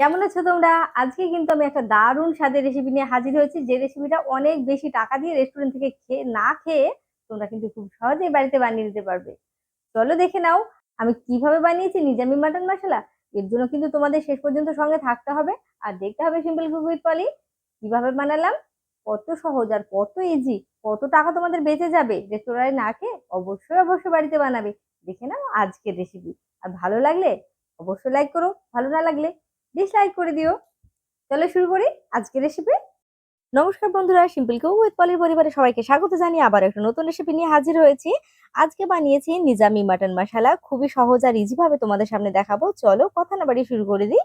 কেমন আছো তোমরা? আজকে কিন্তু আমি একটা দারুণ স্বাদের রেসিপি নিয়ে হাজির হয়েছি। যে রেসিপিটা অনেক বেশি টাকা দিয়ে রেস্টুরেন্ট থেকে খেয়ে না খেয়ে তোমরা কিন্তু খুব সহজেই বাড়িতে বানিয়ে দিতে পারবে। চলো দেখে নাও, আমি কীভাবে বানিয়েছি নিজামি মাটন মশলা? এর জন্য কিন্তু তোমাদের শেষ পর্যন্ত সঙ্গে থাকতে হবে। আর দেখতে হবে সিম্পল কুক উইথ পলি কীভাবে বানালাম? কত সহজ আর কত ইজি কত টাকা তোমাদের বেঁচে যাবে। রেস্তোরাঁয় না খেয়ে অবশ্যই অবশ্যই বাড়িতে বানাবে। দেখে নাও আজকের রেসিপি আর ভালো লাগলে অবশ্যই লাইক করো, ভালো না লাগলে ডিসলাইক করে দিও। চলো শুরু করি আজকের রেসিপি নমস্কার বন্ধুরা সিম্পল কেউ উইথ পলির পরিবারে সবাইকে স্বাগত জানিয়ে আবার একটা নতুন রেসিপি নিয়ে হাজির হয়েছি। আজকে বানিয়েছি নিজামি মাটন মশলা খুবই সহজ আর ইজি ভাবে তোমাদের সামনে দেখাবো। চলো কথা না বাড়ি শুরু করে দিই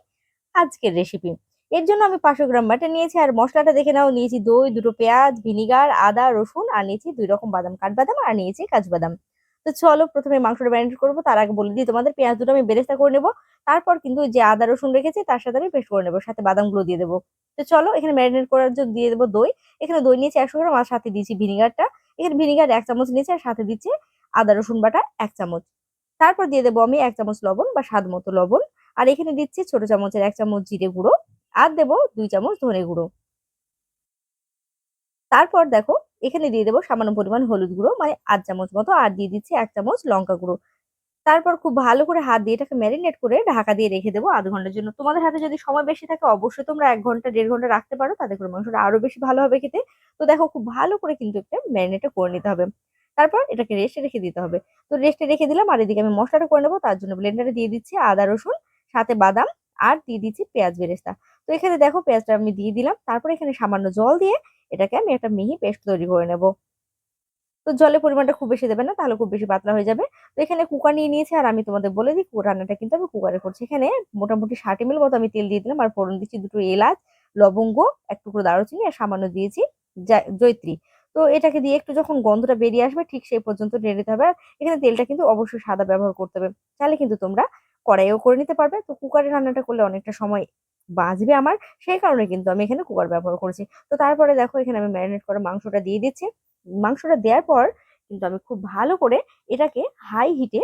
আজকের রেসিপি এর জন্য আমি পাঁচশো গ্রাম মাটন নিয়েছি আর মশলাটা দেখে নাও, নিয়েছি দই, দুটো পেঁয়াজ ভিনিগার আদা, রসুন আর নিয়েছি দুই রকম বাদাম, কাঠবাদাম আর নিয়েছি কাজু বাদাম তো চলো প্রথমে মাংসটা ম্যারিনেট করব, তার আগে বলে দিই তোমাদের, পেঁয়াজ দুটো আমি বেরেস্তা করে নেব, তারপর কিন্তু যে আদা, রসুন রেখেছি, তার সাথে আমি পেস্ট করে নেব, সাথে বাদামগুলো দিয়ে দেবো। তো চলো এখানে ম্যারিনেট করার জন্য দিয়ে দেবো দই, এখানে দই নিয়েছি একশো গ্রাম, আর সাথে দিয়েছি ভিনিগারটা, এখানে ভিনিগার এক চামচ নিয়েছি, আর সাথে দিচ্ছি আদা, রসুন বাটা এক চামচ। তারপর দিয়ে দেবো আমি এক চামচ লবণ বা স্বাদ মতো লবণ, আর এখানে দিচ্ছি ছোট চামচের এক চামচ জিরে গুঁড়ো, আর দেবো দুই চামচ ধনে গুঁড়ো। তারপর দেখো এখানে দিয়ে দেবো সামান্য পরিমাণ হলুদ গুঁড়ো মানে আধ চামচ মতো, আর দিয়ে দিচ্ছি এক চামচ লঙ্কা গুঁড়ো। তারপর খুব ভালো করে হাত দিয়ে এটাকে ম্যারিনেট করে ঢাকা দিয়ে রেখে দেবো আধ ঘণ্টার জন্য। তোমাদের হাতে যদি সময় বেশি থাকে, অবশ্যই তোমরা এক ঘণ্টা, দেড় ঘণ্টা রাখতে পারো, তাতে করে মাংসটা আরও বেশি ভালো হবে খেতে। তো দেখো খুব ভালো করে কিন্তু একটা ম্যারিনেটটা করে নিতে হবে। তারপর এটাকে রেস্টে রেখে দিতে হবে। তো রেস্টে রেখে দিলাম, আর এদিকে আমি মশলাটা করে নেব, তার জন্য ব্লেন্ডারে দিয়ে দিচ্ছি আদা, রসুন, সাথে বাদাম, আর দিয়ে দিচ্ছি পেঁয়াজ বেরেস্তা। তো এখানে দেখো পেঁয়াজটা আমি দিয়ে দিলাম। তারপর এখানে সামান্য জল দিয়ে এটাকে আমি একটা মিহি পেস্ট তৈরি করে নেব। তো জলের পরিমাণটা খুব বেশি দেবে না, তাহলে খুব বেশি পাতলা হয়ে যাবে। তো এখানে কুকার নিয়ে নিয়েছি, আর আমি তোমাদের বলে দিই রান্নাটা কিন্তু আমি কুকারে করছি। এখানে মোটামুটি ষাট এমএল মতো আমি তেল দিয়ে দিলাম, আর ফোড়ন দিচ্ছি দুটো এলাচ, লবঙ্গ, এক টুকরো দারুচিনি, আর সামান্য দিয়েছি জৈত্রী তো এটাকে দিয়ে একটু যখন গন্ধটা বেরিয়ে আসবে, ঠিক সেই পর্যন্ত নেড়ে দিতে হবে, আর এখানে তেলটা কিন্তু অবশ্যই সাদা ব্যবহার করতে হবে। তাহলে কিন্তু তোমরা কড়াইও করে নিতে পারবে। তো কুকারে রান্নাটা করলে অনেকটা সময় বাঁচবে আমার, সেই কারণে কিন্তু আমি এখানে কুকার ব্যবহার করেছি। তো তারপরে দেখো এখানে আমি ম্যারিনেট করা মাংসটা দিয়ে দিচ্ছি। মাংসটা দেওয়ার পর কিন্তু আমি খুব ভালো করে এটাকে হাই হিটে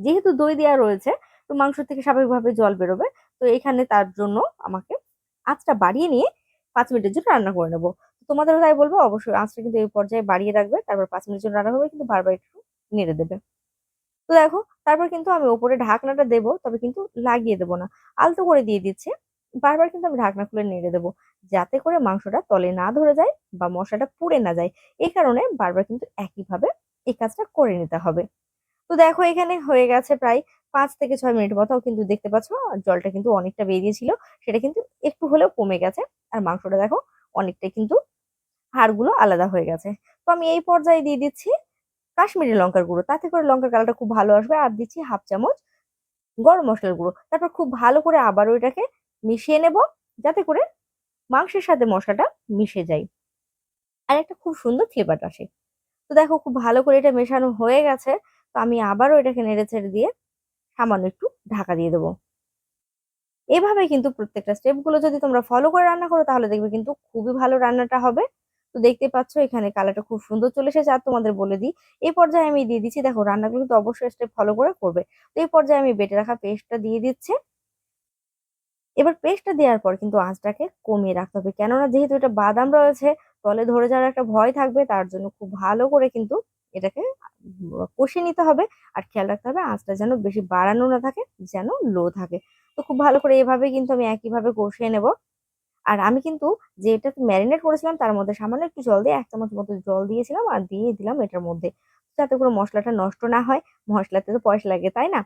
যেহেতু দই দেওয়া রয়েছে, তো মাংস থেকে স্বাভাবিকভাবে জল বেরোবে। তো এখানে তার জন্য আমাকে আঁচটা বাড়িয়ে নিয়ে পাঁচ মিনিটের জন্য রান্না করে নেব। তোমাদেরও তাই বলব, অবশ্যই আঁচটা কিন্তু এই পর্যায়ে বাড়িয়ে রাখবে, তারপর পাঁচ মিনিটের জন্য রান্না করবে, কিন্তু বারবার একটু নেড়ে দেবে। তো দেখো তারপর কিন্তু আমি ওপরে ঢাকনাটা দেবো, তবে কিন্তু লাগিয়ে দেবো না। আলতো করে দিয়ে দিচ্ছে, বারবার কিন্তু আমি ঢাকনা খুলে নেড়ে দেবো, যাতে করে মাংসটা তলে না ধরে যায় বা মশলাটা পুড়ে না যায়। এই কারণে বারবার কিন্তু একইভাবে এই কাজটা করে নিতে হবে। তো দেখো, এখানে হয়ে গেছে প্রায় পাঁচ থেকে ছয় মিনিট মতো কিন্তু দেখতে পাচ্ছ, জলটা কিন্তু অনেকটা বেরিয়েছিল, সেটা কিন্তু একটু হলেও কমে গেছে, আর মাংসটা দেখো অনেকটাই কিন্তু হাড়গুলো আলাদা হয়ে গেছে। তো আমি এই পর্যায়ে দিয়ে দিচ্ছি কাশ্মীরি লঙ্কার গুঁড়ো। তাতে করে লঙ্কার কালারটা খুব ভালো আসবে। আর দিচ্ছি হাফ চামচ গরম মশলার গুঁড়ো। তারপর খুব ভালো করে আবারও ওইটাকে মিশিয়ে নেব, যাতে করে মাংসের সাথে মশলাটা মিশে যায়। আর একটা খুব সুন্দর ফ্লেভার আসে। তো দেখো খুব ভালো করে এটা মেশানো হয়ে গেছে। তো আমি আবারও এটাকে নেড়ে ছেড়ে দিয়ে সামান্য একটু ঢাকা দিয়ে দেবো। এভাবে কিন্তু প্রত্যেকটা স্টেপগুলো যদি তোমরা ফলো করে রান্না করো, তাহলে দেখবে কিন্তু খুবই ভালো রান্নাটা হবে। তো দেখতে পাচ্ছ এখানে কালারটা খুব সুন্দর চলে এসেছে। আর তোমাদের বলে দিই এই পর্যায়ে আমি দিয়ে দিচ্ছি, দেখো রান্নাগুলো কিন্তু অবশ্যই স্টেপ ফলো করে করবে। তো এই পর্যায়ে আমি বেটে রাখা পেস্টটা দিয়ে দিচ্ছি। এবার পেস্টটা দেওয়ার পর কিন্তু আঁচটাকে কমিয়ে রাখতে হবে। কেননা যেহেতু এটা বাদাম রয়েছে, তলে ধরে যাওয়ার একটা ভয় থাকবে, তার জন্য খুব ভালো করে কিন্তু এটাকে কষিয়ে নিতে হবে। আর খেয়াল রাখতে হবে আঁচটা যেন বেশি বাড়ানো না থাকে, যেন লো থাকে। তো খুব ভালো করে এভাবে কিন্তু আমি একইভাবে কষিয়ে নেব। আর আমি কিন্তু যেটা ম্যারিনেট করেছিলাম তার মধ্যে সামান্য একটু জল দিয়ে এক চামচ মতো জল দিয়েছিলাম আর দিয়ে দিলাম এটার মধ্যে। যাতে করে মশলাটা নষ্ট না হয়, মশলাতে তো পয়সা লাগে, তাই না?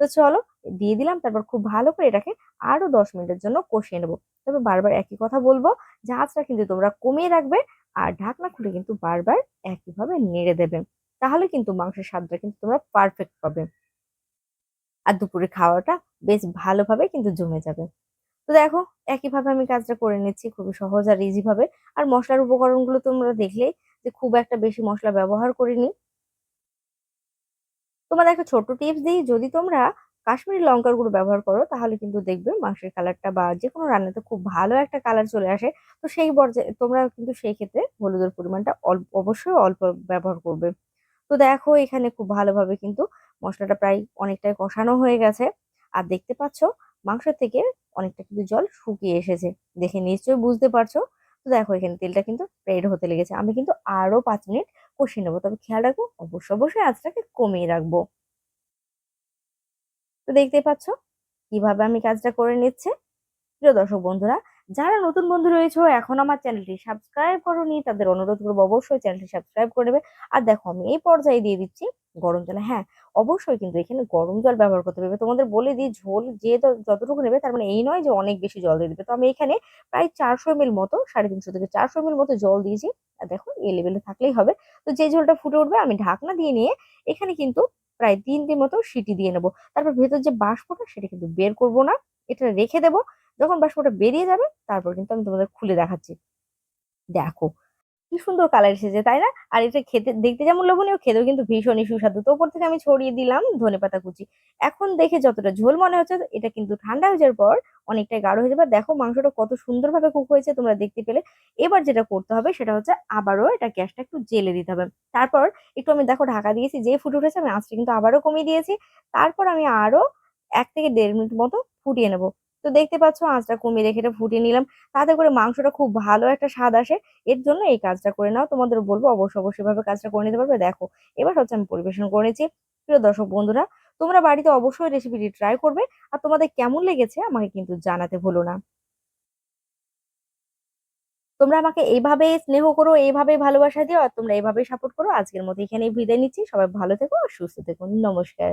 তো চলো, দিয়ে দিলাম, তারপর খুব ভালো করে এটাকে আরও দশ মিনিটের জন্য কষিয়ে নেব। তবে বারবার একই কথা বলব, জাহাজটা কিন্তু তোমরা কমিয়ে রাখবে আর ঢাকনা খুলে কিন্তু বারবার একইভাবে নেড়ে দেবে। তাহলে কিন্তু মাংসের স্বাদটা কিন্তু তোমরা পারফেক্ট পাবে। আর দুপুরে খাওয়াটা বেশ ভালোভাবে কিন্তু জমে যাবে। তো দেখো, একইভাবে আমি কাজটা করে নিচ্ছি খুবই সহজ আর ইজি ভাবে। আর মশলার উপকরণগুলো তোমরা দেখলেই যে খুব একটা বেশি মশলা ব্যবহার করিনি। তোমাদের একটা ছোট্ট টিপস দিই, যদি তোমরা কাশ্মীরি লঙ্কার গুঁড়ো ব্যবহার করো, তাহলে কিন্তু দেখবে মাংসের কালারটা বা যে কোনো রান্নাতে খুব ভালো একটা কালার চলে আসে। তো সেই পর্যায়ে তোমরা কিন্তু সেই ক্ষেত্রে হলুদের পরিমাণটা অল্প অবশ্যই অল্প ব্যবহার করবে। তো দেখো, এখানে খুব ভালোভাবে কিন্তু মশলাটা প্রায় অনেকটাই কষানো হয়ে গেছে। আর দেখতে পাচ্ছ মাংসের থেকে অনেকটা কিন্তু জল শুকিয়ে এসেছে। দেখে নিশ্চয়ই বুঝতে পারছ? তো দেখো, এখানে তেলটা কিন্তু রেড হতে লেগেছে। আমি কিন্তু আরও পাঁচ মিনিট কষিয়ে নেব। তবে খেয়াল রাখব অবশ্যই অবশ্যই আঁচটাকে কমিয়ে রাখব। তো দেখতে পাচ্ছ কীভাবে আমি কাজটা করে নিচ্ছে। প্রিয় দর্শক বন্ধুরা যারা নতুন বন্ধু রয়েছে, এখন আমার চ্যানেলটি সাবস্ক্রাইব করোনি, তাদের অনুরোধ করব অবশ্যই চ্যানেলটি সাবস্ক্রাইব করে নেবে। আর দেখো, আমি এই পর্যায়ে দিয়ে দিচ্ছি গরম জল। হ্যাঁ অবশ্যই কিন্তু এখানে গরম জল ব্যবহার করতে হবে। তোমাদের বলে দিই, ঝোল যে যতটুকু নেবে, তার মানে এই নয় যে অনেক বেশি জল দিয়ে দেবে। তো আমি এখানে প্রায় চারশো এমএল মতো, সাড়ে তিনশো থেকে চারশো এমএল মতো জল দিয়েছি। আর দেখো, এই লেভেলে থাকলেই হবে। তো যে ঝোলটা ফুটে উঠবে, আমি ঢাকনা দিয়ে নিয়ে এখানে কিন্তু প্রায় তিনটে মতো সিটি দিয়ে নেব। তারপর ভেতর যে বাষ্পটা, সেটা কিন্তু বের করব না। এটা রেখে দেবো। যখন বাষ্পটা বেরিয়ে যাবে, তারপর কিন্তু আমি তোমাদের খুলে দেখাচ্ছি। দেখো, কি সুন্দর কালার এসেছে, তাই না? আর এটা খেতে, দেখতে যেমন লোভনীয়, খেতেও কিন্তু ভীষণই সুস্বাদু। তো ওপর থেকে আমি ছড়িয়ে দিলাম ধনেপাতা কুচি। এখন দেখে যতটা ঝোল মনে হচ্ছে, এটা কিন্তু ঠান্ডা হয়ে যাওয়ার পর অনেকটাই গাঢ় হয়ে যাবে। দেখো, মাংসটা কত সুন্দরভাবে কুক হয়েছে, তোমরা দেখতে পেলে। এবার যেটা করতে হবে, সেটা হচ্ছে আবারও এটা গ্যাসটা একটু জেলে দিতে হবে। তারপর একটু আমি দেখো ঢাকা দিয়েছি যে ফুটে উঠেছে, আমি আঁচটা কিন্তু আবারও কমিয়ে দিয়েছি। তারপর আমি আরও এক থেকে দেড় মিনিট মতো ফুটিয়ে নেব। তো দেখতে পাচ্ছ আঁচটা কমিয়ে রেখে এটা ফুটিয়ে নিলাম। তাতে করে মাংসটা খুব ভালো একটা স্বাদ আসে। এর জন্য এই কাজটা করে নাও। তোমাদের বলব অবশ্যই অবশ্যই ভাবে কাজটা করে নিতে পারবে। দেখো, এবার হচ্ছে আমি পরিবেশন করে নিচ্ছি। প্রিয় দর্শক বন্ধুরা, তোমরা বাড়িতে অবশ্যই রেসিপিটি ট্রাই করবে। আর তোমাদের কেমন লেগেছে আমাকে কিন্তু জানাতে ভুলো না। তোমরা আমাকে এইভাবে স্নেহ করো এইভাবে ভালোবাসা দিও, আর তোমরা এইভাবে সাপোর্ট করো। আজকের মতো এখানেই বিদায় নিচ্ছি। সবাই ভালো থেকো আর সুস্থ থেকো। নমস্কার।